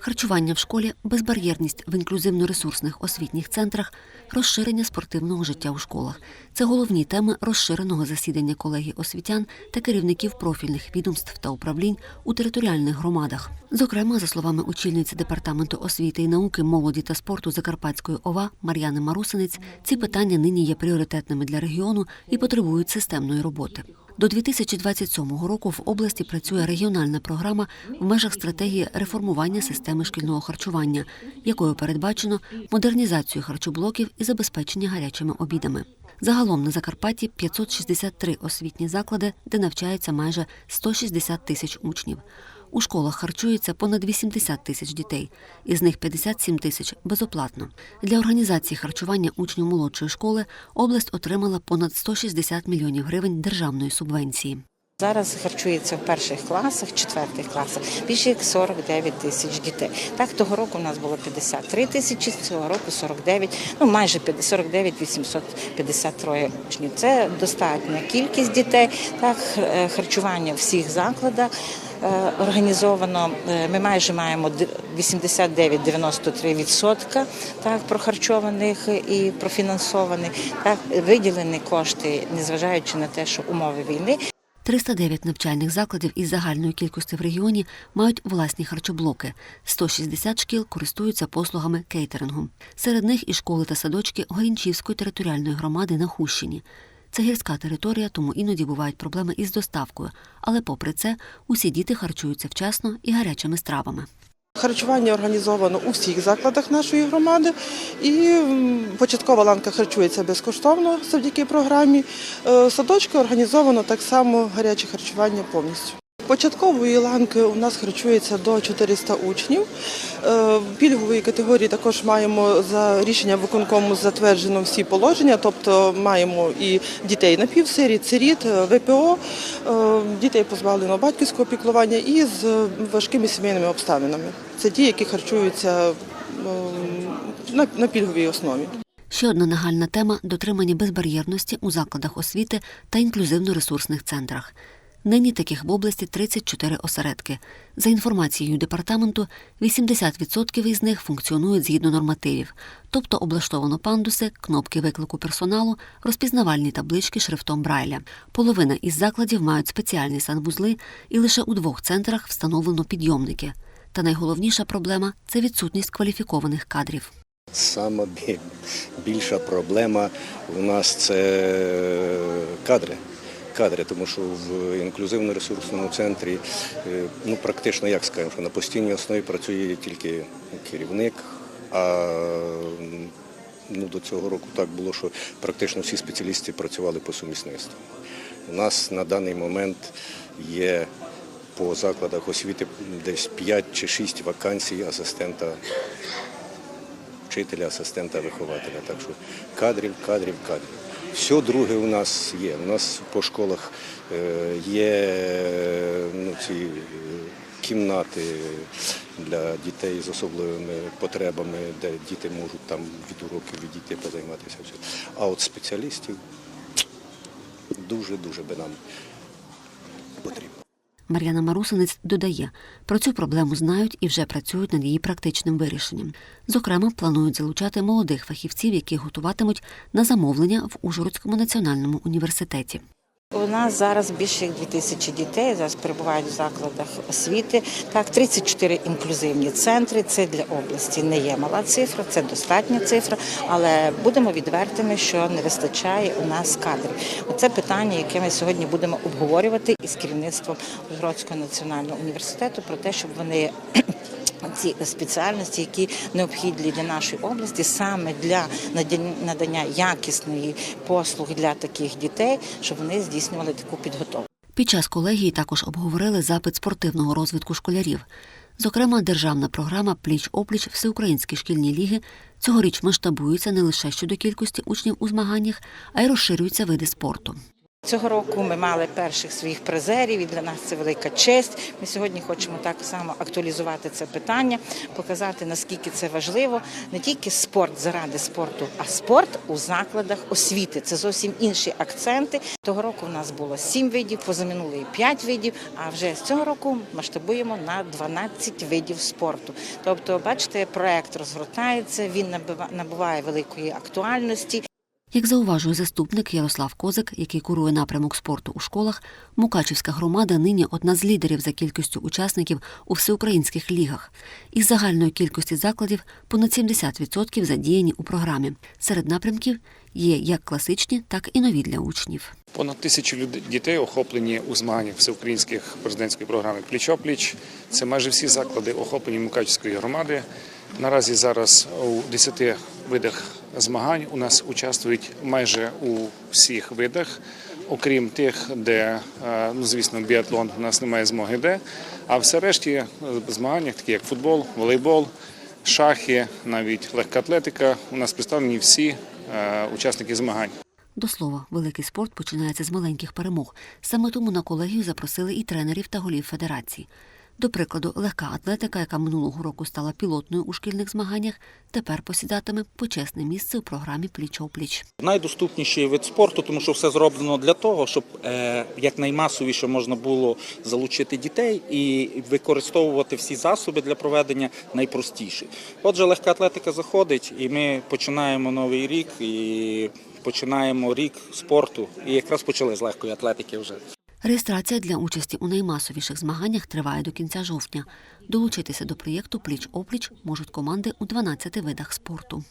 Харчування в школі, безбар'єрність в інклюзивно-ресурсних освітніх центрах, розширення спортивного життя у школах це головні теми розширеного засідання колегій освітян та керівників профільних відомств та управлінь у територіальних громадах. Зокрема, за словами очільниці департаменту освіти і науки, молоді та спорту Закарпатської ОВА Мар'яни Марусинець, ці питання нині є пріоритетними для регіону і потребують системної роботи. До 2027 року в області працює регіональна програма в межах стратегії реформування системи шкільного харчування, якою передбачено модернізацію харчоблоків і забезпечення гарячими обідами. Загалом на Закарпатті 563 освітні заклади, де навчається майже 160 тисяч учнів. У школах харчується понад 80 тисяч дітей, із них 57 тисяч безоплатно. Для організації харчування учнів молодшої школи область отримала понад 160 мільйонів гривень державної субвенції. Зараз харчується в перших класах, четвертих класах більше як 49 тисяч дітей. Так того року у нас було 53 тисячі, цього року 49, ну майже 50, 49 853 учнів. Це достатня кількість дітей. Так е, харчування всіх закладах. е, Організовано Е, ми майже маємо 89-93% так прохарчованих і профінансованих. Так виділені кошти, незважаючи на те, що умови війни. 309 навчальних закладів із загальної кількості в регіоні мають власні харчоблоки. 160 шкіл користуються послугами кейтерингу. Серед них і школи та садочки Горінчівської територіальної громади на Хущині. Це гірська територія, тому іноді бувають проблеми із доставкою. Але попри це, усі діти харчуються вчасно і гарячими стравами. Харчування організовано у всіх закладах нашої громади, і початкова ланка харчується безкоштовно завдяки програмі. Е, Садочки організовано так само гаряче харчування повністю. Початкової ланки у нас харчується до 400 учнів. Е, пільгової категорії також маємо за рішенням виконкому затверджено всі положення, тобто маємо і дітей напівсиріт, сиріт, е, ВПО, е, дітей позбавленого батьківського піклування і з важкими сімейними обставинами. Це ті, які харчуються на- на пільговій основі. Ще одна нагальна тема дотримання безбар'єрності у закладах освіти та інклюзивно-ресурсних центрах. Нині таких в області 34 осередки. За інформацією департаменту, 80% із них функціонують згідно нормативів, тобто облаштовано пандуси, кнопки виклику персоналу, розпізнавальні таблички шрифтом Брайля. Половина із закладів мають спеціальні санвузли, і лише у двох центрах встановлено підйомники. Та найголовніша проблема це відсутність кваліфікованих кадрів. Сама бі- більша проблема у нас це кадри. Кадри, тому що в інклюзивно-ресурсному центрі е, ну, практично, як скажемо, що на постійній основі працює тільки керівник, а ну, до цього року так було, що практично всі спеціалісти працювали по сумісництву. У нас на даний момент є по закладах освіти десь 5 чи 6 вакансій асистента вчителя, асистента, вихователя. Так що кадрів, кадрів, кадрів. Все друге у нас є. У нас по школах е, є ну, ці е, кімнати для дітей з особливими потребами, де діти можуть там від уроків відійти, позайматися. А от спеціалістів дуже-дуже би нам. Мар'яна Марусинець додає, про цю проблему знають і вже працюють над її практичним вирішенням. Зокрема, планують залучати молодих фахівців, які готуватимуть на замовлення в Ужгородському національному університеті. У нас зараз більше як 2 тисячі дітей зараз перебувають в закладах освіти. Так, 34 інклюзивні центри. Це для області не є мала цифра, це достатня цифра, але будемо відвертими, що не вистачає у нас кадрів. Оце питання, яке ми сьогодні будемо обговорювати із керівництвом Ужгородського національного університету про те, щоб вони ці спеціальності, які необхідні для нашої області, саме для надання якісної послуги для таких дітей, щоб вони здійснювали таку підготовку. Під час колегії також обговорили запит спортивного розвитку школярів. Зокрема, державна програма Пліч-опліч Всеукраїнські шкільні ліги цьогоріч масштабується не лише щодо кількості учнів у змаганнях, а й розширюються види спорту. Цього року ми мали перших своїх призерів, і для нас це велика честь. Ми сьогодні хочемо так само актуалізувати це питання, показати наскільки це важливо не тільки спорт заради спорту, а спорт у закладах освіти. Це зовсім інші акценти. Того року в нас було сім видів, позаминулої п'ять видів. А вже з цього року масштабуємо на 12 видів спорту. Тобто, бачите, проект розгортається, він набуває великої актуальності. Як зауважує заступник Ярослав Козик, який курує напрямок спорту у школах, Мукачівська громада нині одна з лідерів за кількістю учасників у всеукраїнських лігах. Із загальної кількості закладів понад 70% задіяні у програмі. Серед напрямків є як класичні, так і нові для учнів. Понад тисячу дітей охоплені у змаганнях всеукраїнських президентської програми Пліч-опліч. Це майже всі заклади охоплені Мукачівської громади. Наразі зараз у 10 видах змагань у нас участвують майже у всіх видах, окрім тих, де, е, ну звісно, біатлон у нас немає змоги де. А все решті е, змаганнях, такі як футбол, волейбол, шахи, навіть легка атлетика, у нас представлені всі е, учасники змагань. До слова, великий спорт починається з маленьких перемог. Саме тому на колегію запросили і тренерів та голів федерації. До прикладу, легка атлетика, яка минулого року стала пілотною у шкільних змаганнях, тепер посідатиме почесне місце у програмі Пліч-опліч. Найдоступніший вид спорту, тому що все зроблено для того, щоб е, якнаймасовіше можна було залучити дітей і використовувати всі засоби для проведення найпростіші. Отже, легка атлетика заходить, і ми починаємо новий рік і починаємо рік спорту. І якраз почали з легкої атлетики вже. Реєстрація для участі у наймасовіших змаганнях триває до кінця жовтня. Долучитися до проєкту Пліч-опліч можуть команди у 12 видах спорту.